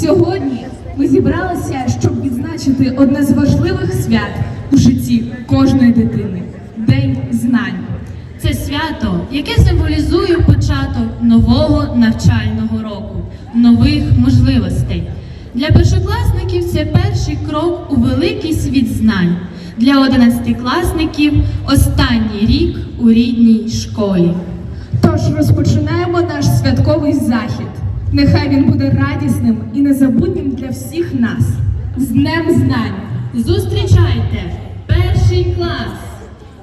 Сьогодні ми зібралися, щоб відзначити одне з важливих свят у житті кожної дитини День знань. Це свято, яке символізує початок нового навчального року, нових можливостей. Для першокласників це перший крок у великий світ знань. Для одинадцятикласників останній рік у рідній школі. Тож розпочинаємо наш святковий захід. Нехай він буде радісним і незабутнім для всіх нас. З Днем знань! Зустрічайте перший клас!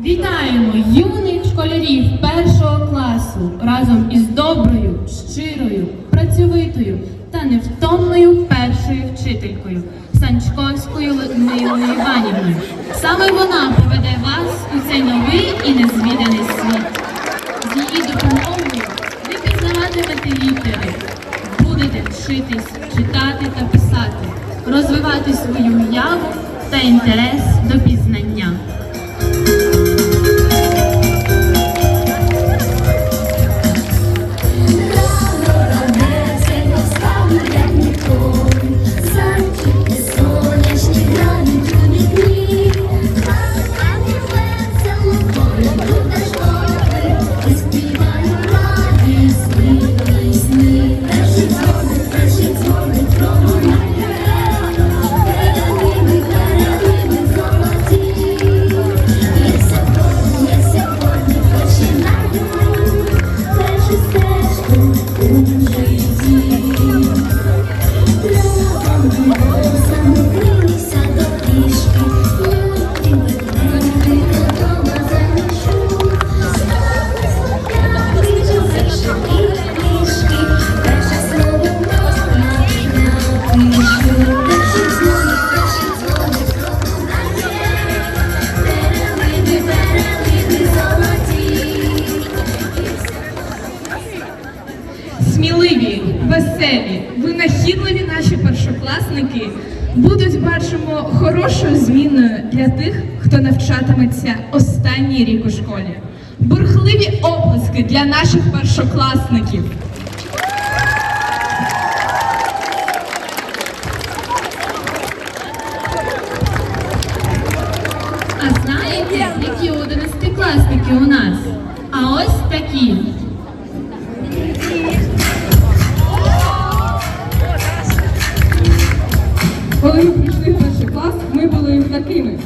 Вітаємо юних школярів першого класу разом із доброю, щирою, працьовитою та невтомною першою вчителькою Санчковською Людмилою Іванівною. Саме вона поведе вас у цей новий і незвіданий світ. З її допомогою ви пізнаватимете літери, будете вчитись читати та писати, розвивати свою уяву та інтерес до пізнання. Веселі, винахідливі наші першокласники будуть, бачимо, хорошою зміною для тих, хто навчатиметься останній рік у школі. Бурхливі оплески для наших першокласників. А знаєте, які одинадцятикласники у нас? А ось такі. Ми були такими.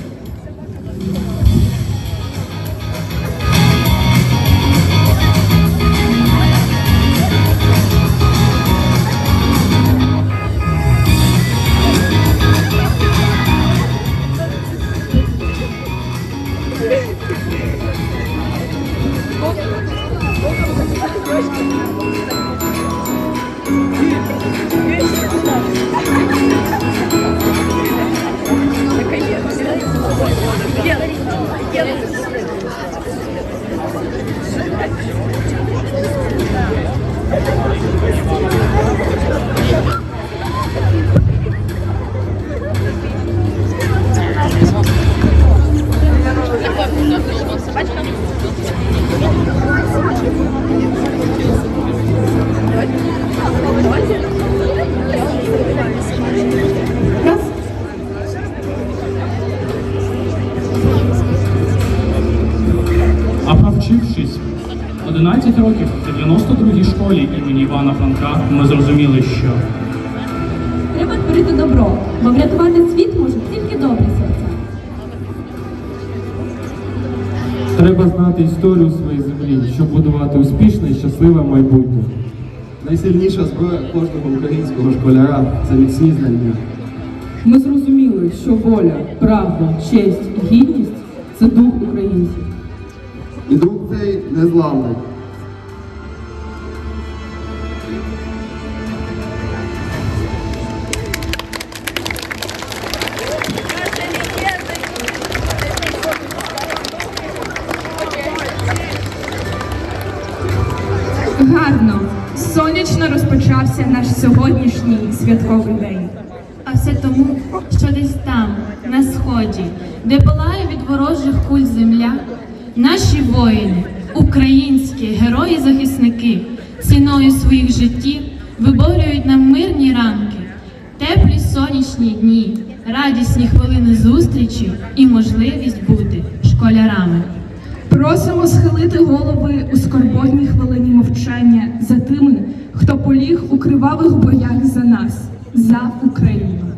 А провчившись 11 років в 92-й школі імені Івана Франка, ми зрозуміли, що Треба творити добро, бо врятувати світ можуть тільки добрі серця. Треба знати історію своєї землі, щоб будувати успішне і щасливе майбутнє. Найсильніша зброя кожного українського школяра це міцні знання. Ми зрозуміли, що воля, правда, честь і гідність це дух українців. І дух цей незламний. Гарно, сонячно розпочався наш сьогоднішній святковий день. А все тому, що десь там, на сході, де палає від ворожих куль земля, наші воїни, українські герої-захисники, ціною своїх життів виборюють нам мирні ранки, теплі сонячні дні, радісні хвилини зустрічі і можливість бути школярами. Просимо схилити голови у скорботній хвилині мовчання за тими, хто поліг у кривавих боях за нас, за Україну.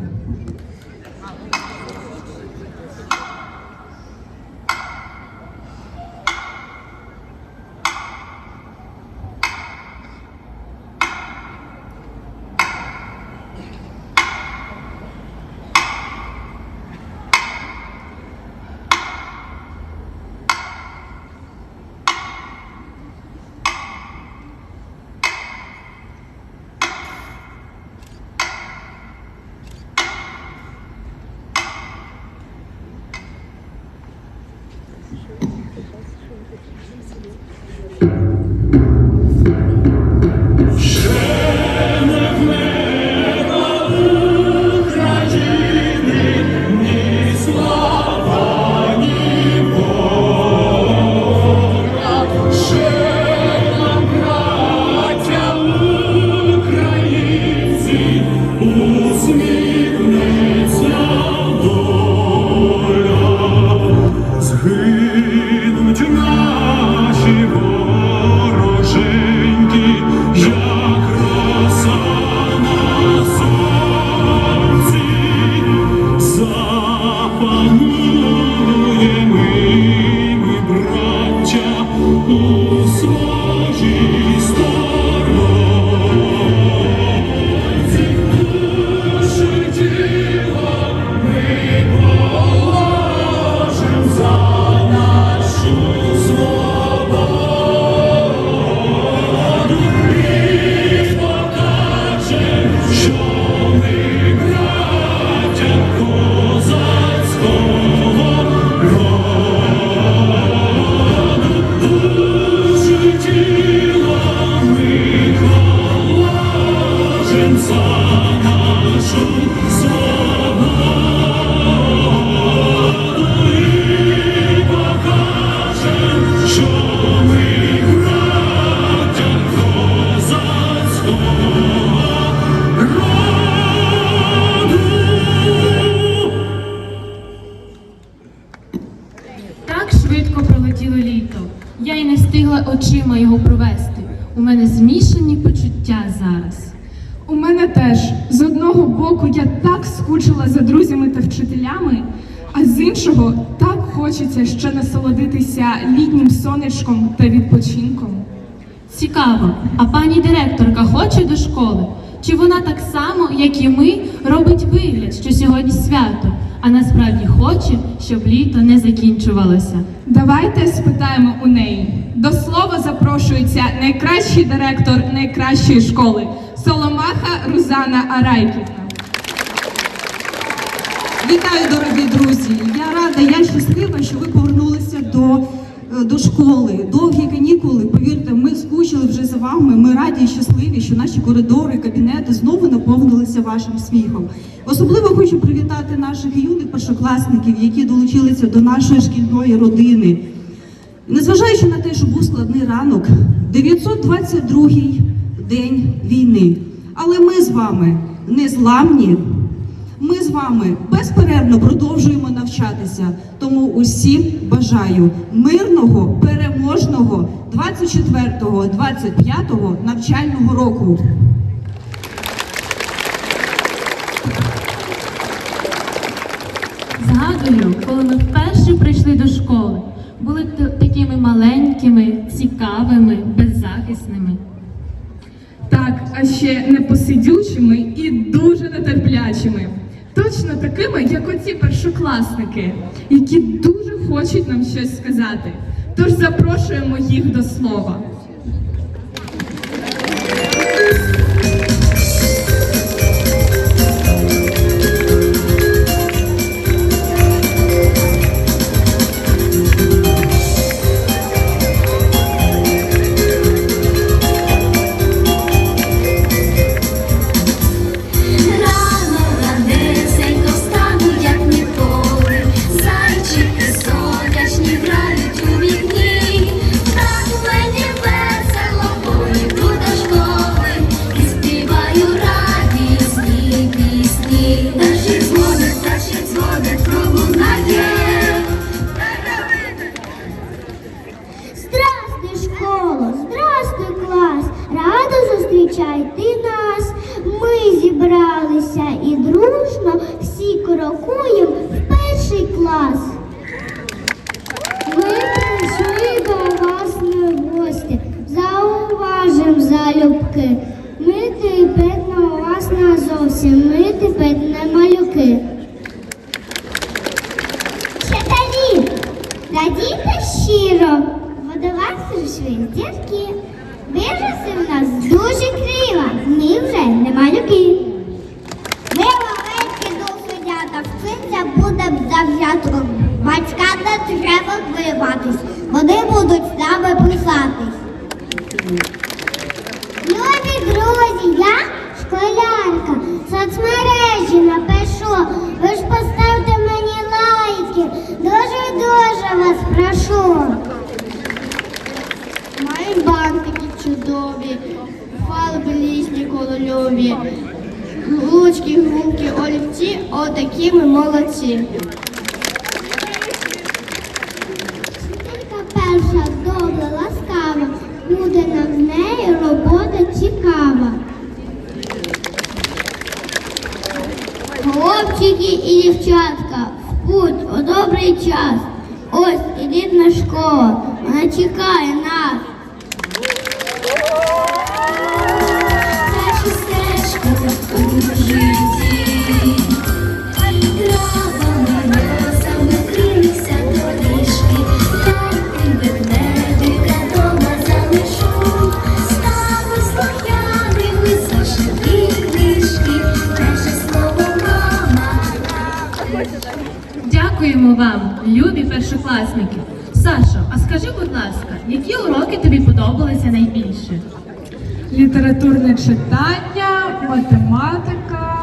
Наші за нашу хочеться ще насолодитися літнім сонечком та відпочинком. Цікаво, а пані директорка хоче до школи? Чи вона так само, як і ми, робить вигляд, що сьогодні свято, а насправді хоче, щоб літо не закінчувалося? Давайте спитаємо у неї. До слова запрошується найкращий директор найкращої школи Соломаха Рузана Арайківна. Вітаю, дорогі друзі! Я рада, я щаслива, що ви повернулися до, е, до школи. Довгі канікули. Повірте, ми скучили вже за вами. Ми раді і щасливі, що наші коридори, кабінети знову наповнилися вашим сміхом. Особливо хочу привітати наших юних першокласників, які долучилися до нашої шкільної родини. Незважаючи на те, що був складний ранок, 922-й день війни. Але ми з вами незламні. Ми з вами безперервно продовжуємо навчатися. Тому усім бажаю мирного, переможного 24-25 навчального року. Згадую, коли ми вперше прийшли до школи, були такими маленькими, цікавими, беззахисними. Так, а ще непосидючими і дуже нетерплячими. Точно такими, як оці першокласники, які дуже хочуть нам щось сказати. Тож запрошуємо їх до слова. Радійте щиро, бо до вас прийшли дітки. Виросли в нас дуже криво, ми вже не малюки. Ми маленькі досвідята, вчиться буде завзято. Батькам не треба вбиватись, вони будуть з нами писатись. Любі друзі, я школярка, соцмережі напишу. Ви ж поставте мені лайки, дуже-дуже вас прошу. Мої бантики чудові, фарби лісні кольорові, ручки, гумки, олівці, отакі ми молодці. Вчителька перша добра, ласкава, буде нам з нею робота цікава. Хлопчики і дівчатка, в путь у добрий час. Ось і рідна школа, вона чекає нас. Наша стежка у житті, Дякуємо вам, любі першокласники. Сашо, а скажи, будь ласка, які уроки тобі подобалися найбільше? Літературне читання, математика,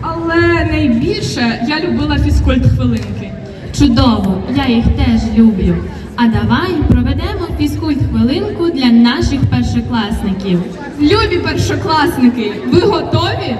але найбільше я любила фізкульт хвилинки. Чудово, я їх теж люблю. А давай проведемо фізкульт хвилинку для наших першокласників. Любі першокласники, ви готові?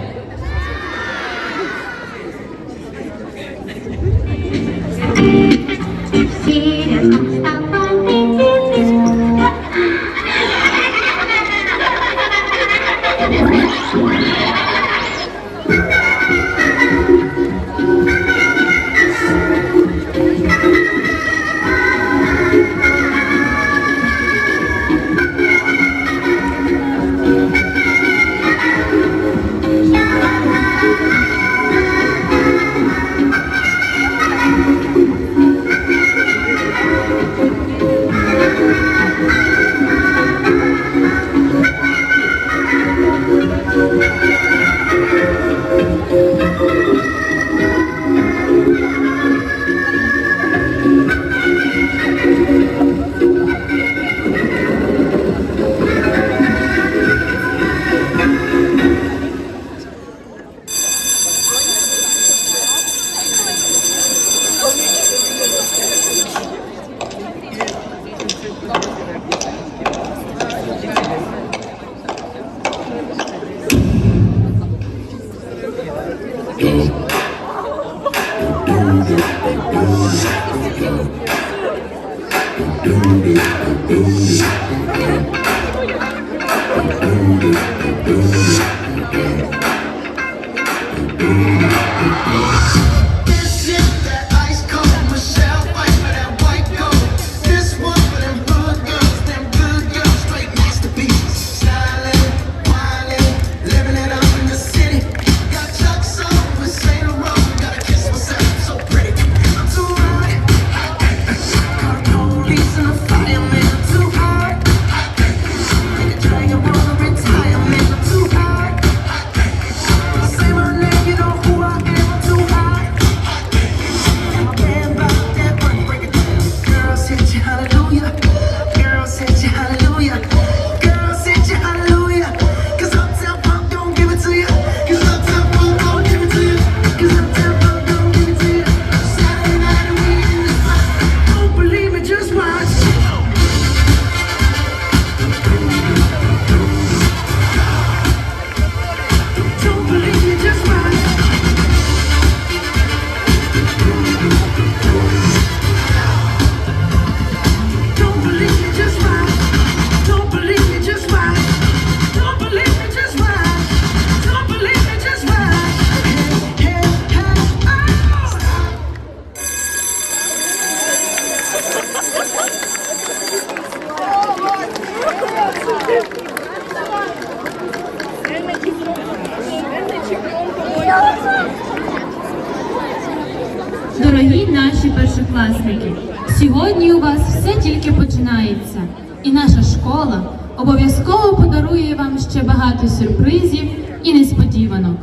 Першокласники, сьогодні у вас все тільки починається, і наша школа обов'язково подарує вам ще багато сюрпризів і несподіванок.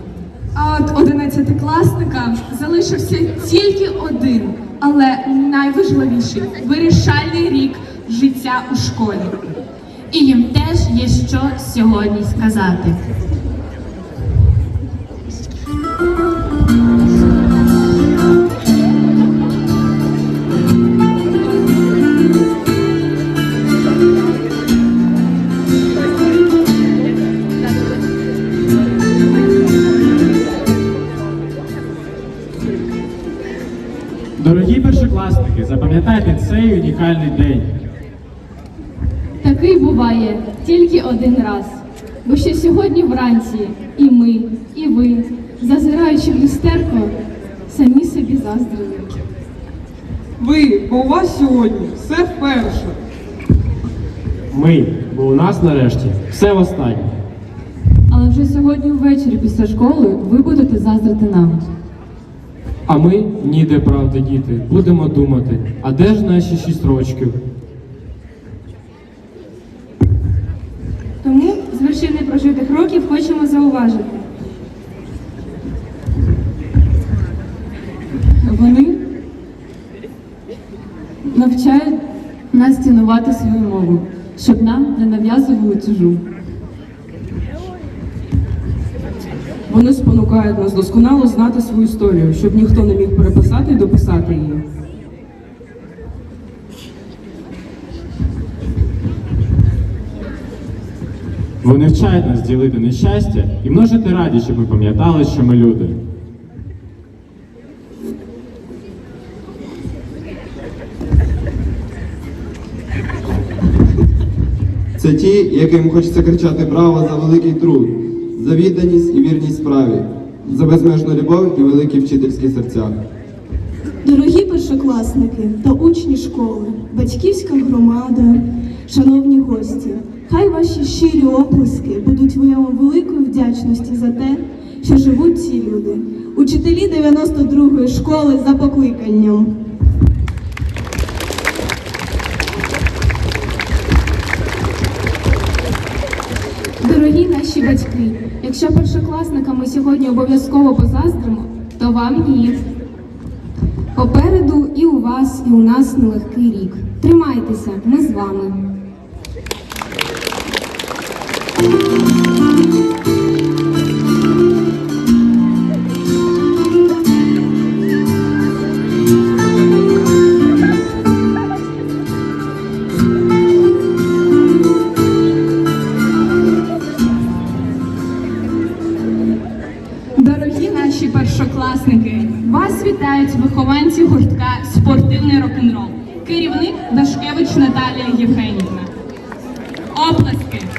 А от одинадцятикласникам залишився тільки один, але найважливіший вирішальний рік життя у школі. І їм теж є що сьогодні сказати. Запам'ятайте цей унікальний день. Такий буває тільки один раз. Бо ще сьогодні вранці і ми, і ви, зазираючи в люстерко, самі собі заздрили. Ви, бо у вас сьогодні все вперше. Ми, бо у нас нарешті все востаннє. Але вже сьогодні ввечері після школи ви будете заздрити нам. А ми, ніде правди діти, будемо думати, а де ж наші шість рочків? Тому з вершини прожитих років хочемо зауважити. Вони навчають нас цінувати свою мову, щоб нам не нав'язували чужу. Вони спонукають нас досконало знати свою історію, щоб ніхто не міг переписати і дописати її. Вони вчать нас ділити нещастя і множити радість, щоб ми пам'ятали, що ми люди. Це ті, яким хочеться кричати браво за великий труд, за відданість і вірність справі, за безмежну любов і великі вчительські серця. Дорогі першокласники та учні школи, батьківська громада, шановні гості, хай ваші щирі оплески будуть виявом великої вдячності за те, що живуть ці люди, учителі 92-ї школи за покликанням. Дорогі наші батьки, якщо першокласникам ми сьогодні обов'язково позаздримо, то вам ні. Попереду і у вас, і у нас нелегкий рік. Тримайтеся, ми з вами. Оплески!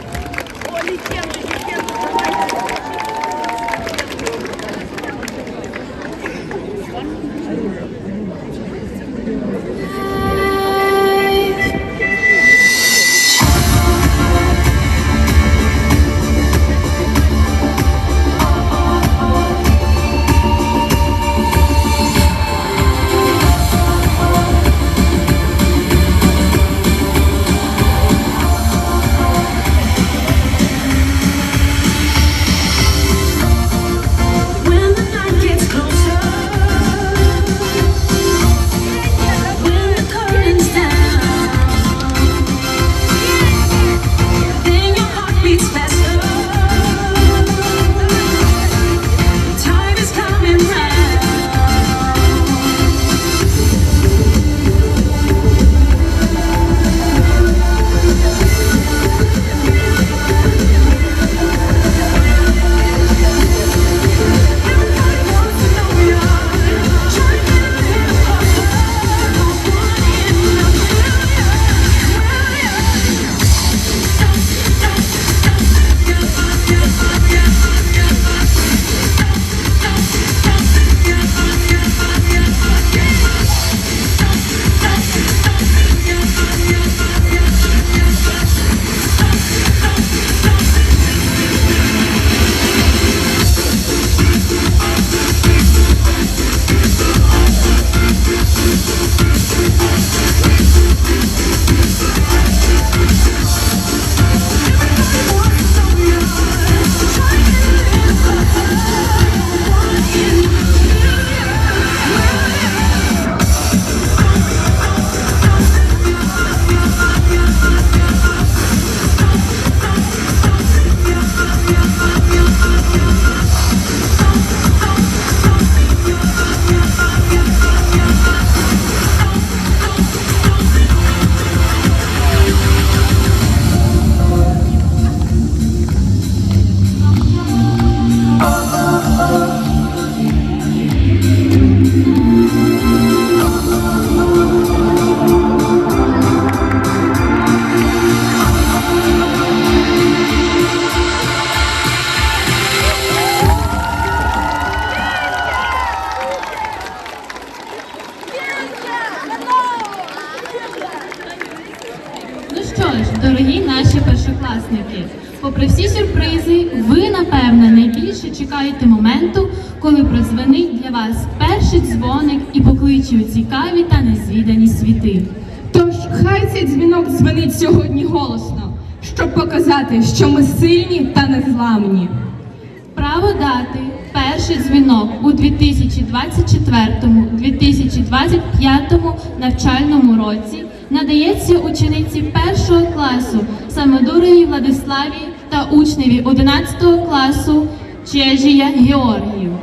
Коли прозвенить для вас перший дзвоник і покличе у цікаві та незвідані світи. Тож хай цей дзвінок дзвонить сьогодні голосно, щоб показати, що ми сильні та незламні. Право дати перший дзвінок у 2024-2025 навчальному році надається учениці першого класу Самодуровій Владиславі та учневі 11 класу Чежія Георгію.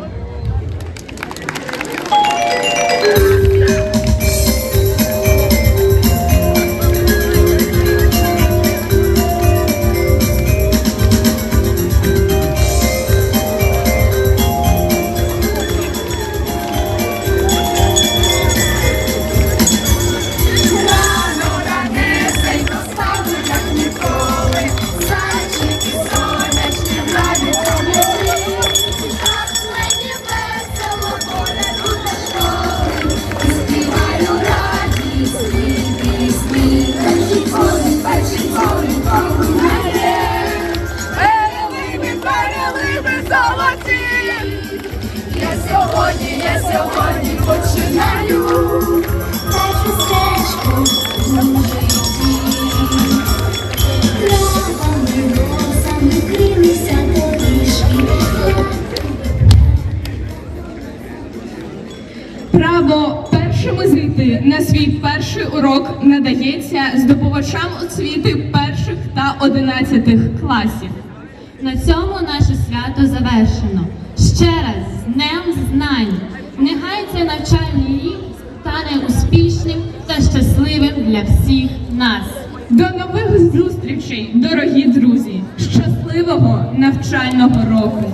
Перший урок надається здобувачам освіти перших та одинадцятих класів. На цьому наше свято завершено. Ще раз з Днем Знань! Нехай цей навчальний рік стане успішним та щасливим для всіх нас. До нових зустрічей, дорогі друзі! Щасливого навчального року!